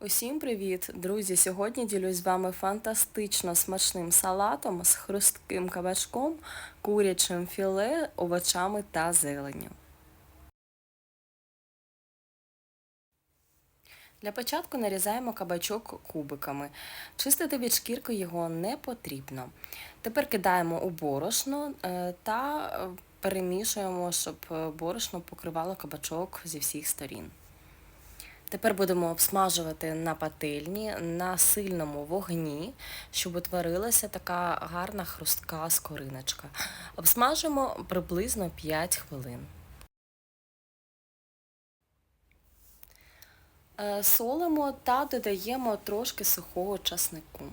Усім привіт, друзі! Сьогодні ділюсь з вами фантастично смачним салатом з хрустким кабачком, курячим філе, овочами та зеленню. Для початку нарізаємо кабачок кубиками. Чистити від шкірки його не потрібно. Тепер кидаємо у борошно е, та е, перемішуємо, щоб е, борошно покривало кабачок зі всіх сторін. Тепер будемо обсмажувати на пательні на сильному вогні, щоб утворилася така гарна хрустка скориночка. Обсмажимо приблизно 5 хвилин. Е, Солимо та додаємо трошки сухого часнику.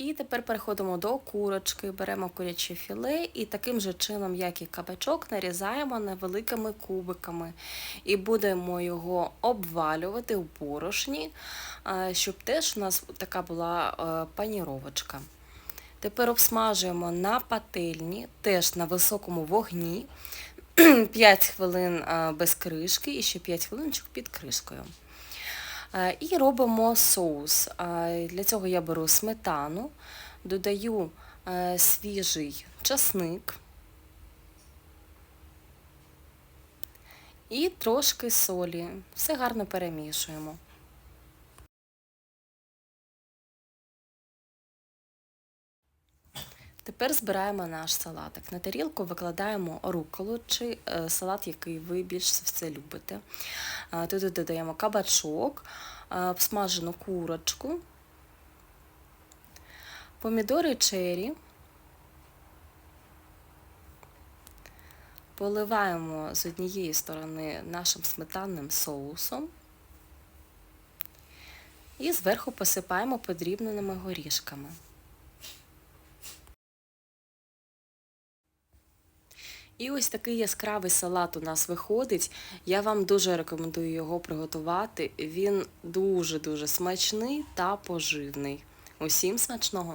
І тепер переходимо до курочки, беремо куряче філе і таким же чином, як і кабачок, нарізаємо невеликими кубиками. І будемо його обвалювати в борошні, щоб теж у нас така була паніровочка. Тепер обсмажуємо на пательні, теж на високому вогні, 5 хвилин без кришки і ще 5 хвилиночок під кришкою. І робимо соус. Для цього я беру сметану, додаю свіжий часник і трошки солі. Все гарно перемішуємо. Тепер збираємо наш салатик. На тарілку викладаємо руколу чи салат, який ви більш все любите. Туди додаємо кабачок, обсмажену курочку, помідори чері, поливаємо з однієї сторони нашим сметанним соусом і зверху посипаємо подрібненими горішками. І ось такий яскравий салат у нас виходить. Я вам дуже рекомендую його приготувати. Він дуже-дуже смачний та поживний. Усім смачного!